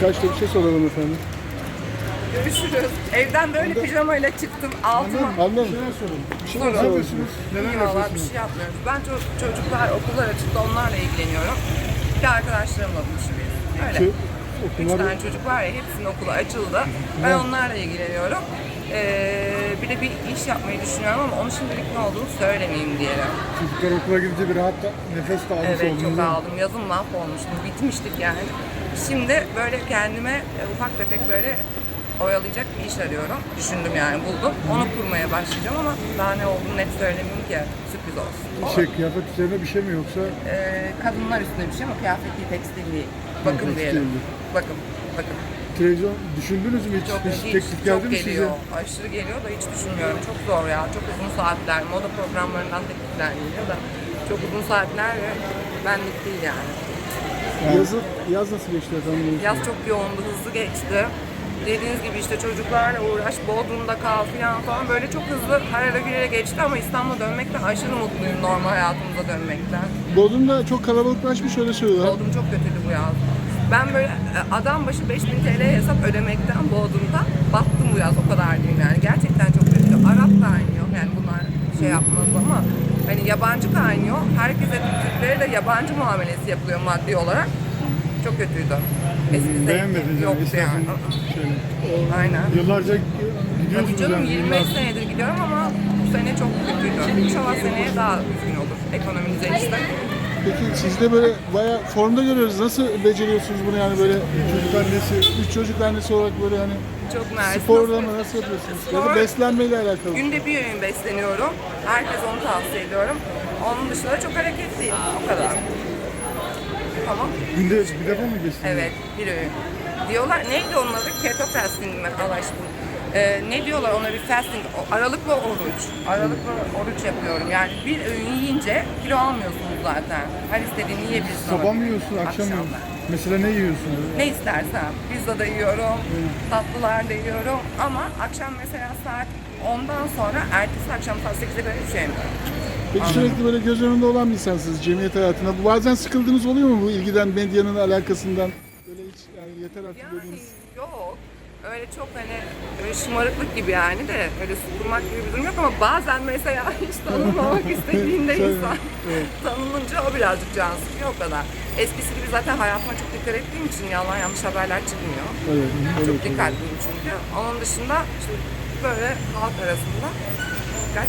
Birkaç da bir şey soralım efendim. Görüşürüz. Evden böyle pijamayla çıktım. Altıma Annem. Bir. Bir şeyler Sorun. soralım. Neler İyi valla bir yapıyorsunuz? şey yapmıyoruz. Ben ço- çocuklar okullar açıkta onlarla ilgileniyorum. Bir de arkadaşlarımla buluşuyoruz. Öyle. Ki Üç tane çocuk var ya hepsinin okulu açıldı. Ben onlarla ilgileniyorum. Ee, bir de bir iş yapmayı düşünüyorum ama onun şimdilik ne olduğunu söylemeyeyim diye. Çocuklar okula gidince bir rahat da, nefes de almış Evet oldunuz. çok değil mi? aldım. Yazın mahvolmuştum. Bitmiştik yani. Şimdi böyle kendime e, ufak tefek böyle oyalayacak bir iş arıyorum. Düşündüm yani buldum. Onu kurmaya başlayacağım ama daha ne olduğunu net söylemeyeyim ki sürpriz olsun. Şey, kıyafet üzerine bir şey mi yoksa? Ee, kadınlar üstüne bir şey ama kıyafet değil, tekstil değil. Bakım tekstil diyelim. değil. Bakım, bakım. Televizyon düşündünüz mü hiç? Çok, hiç hiç, teklif çok geldi mi size? geliyor. Aşırı geliyor da hiç düşünmüyorum. Çok zor ya. Çok uzun saatler. Moda programlarından teklifler geliyor da çok uzun saatler ve benlik değil yani. yazı, yaz nasıl geçti efendim? Yaz çok yoğundu, hızlı geçti. Dediğiniz gibi işte çocuklarla uğraş, Bodrum'da kal falan falan böyle çok hızlı her ara geçti ama İstanbul'a dönmekten aşırı mutluyum normal hayatımıza dönmekten. Bodrum'da çok kalabalıklaşmış öyle söylüyorlar. Bodrum çok kötüydü bu yaz. Ben böyle e, adam başı 5000 TL hesap ödemekten Bodrum'da battım bu yaz o kadar diyeyim yani. Gerçekten çok kötü. Arap kaynıyor yani bunlar şey yapmaz ama hani yabancı kaynıyor. Herkese Türklere de yabancı muamelesi yapılıyor maddi olarak. Çok kötüydü. Eskisi Beğenmediniz yoktu yani. yani. İstersen şöyle. Aynen. Yıllarca Tabii gidiyorsunuz canım yani. 25 yıllar- senedir gidiyorum ama bu sene çok kötüydü. İnşallah seneye daha düzgün olur. Ekonomi düzelirse. Peki siz de böyle bayağı formda görüyoruz. Nasıl beceriyorsunuz bunu yani böyle Çocuk annesi üç çocuk annesi olarak böyle hani Çok mersi. sporla mı nasıl yapıyorsunuz? Ya da Spor- beslenmeyle alakalı. Günde bir öğün besleniyorum. Herkes onu tavsiye ediyorum. Onun dışında çok hareketliyim. O kadar. Günde bir defa mı besleniyor? Evet, bir öğün. Diyorlar, neydi onun adı? Keto fasting mi? Allah aşkına. Ee, ne diyorlar ona bir fasting, o- aralıklı oruç. Aralıklı oruç yapıyorum. Yani bir öğün yiyince kilo almıyorsunuz zaten. Her istediğini yiyebilirsin. Sabah mı yiyorsun, akşam mı yiyorsun? Akşamlar. Mesela ne yiyorsun? Ne istersen. Pizza da yiyorum, tatlılar da yiyorum. Ama akşam mesela saat 10'dan sonra ertesi akşam saat 8'e kadar hiçbir şey yemiyorum. Peki sürekli böyle göz önünde olan bir insansınız cemiyet hayatında. Bu bazen sıkıldığınız oluyor mu bu ilgiden, medyanın alakasından? Böyle hiç yani yeter artık Yani dediğiniz. yok. Öyle çok hani öyle şımarıklık gibi yani de öyle sıkılmak gibi bir durum yok ama bazen mesela hiç tanınmamak istediğinde insan evet. tanınınca o birazcık can sıkıyor o kadar. Eskisi gibi zaten hayatıma çok dikkat ettiğim için yalan yanlış haberler çıkmıyor. Evet, Çok evet, dikkatliyim çünkü. Onun dışında işte böyle halk arasında dikkat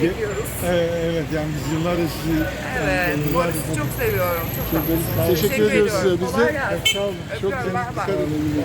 çekiyoruz. Evet, evet yani biz yıllardır sizi... Evet, yıllardır- sizi çok seviyorum. Çok, Çok tatlısınız. teşekkür ediyoruz size. Biz de- gelsin. Sağ olun. Çok Öpüyorum, bay. dikkat edin.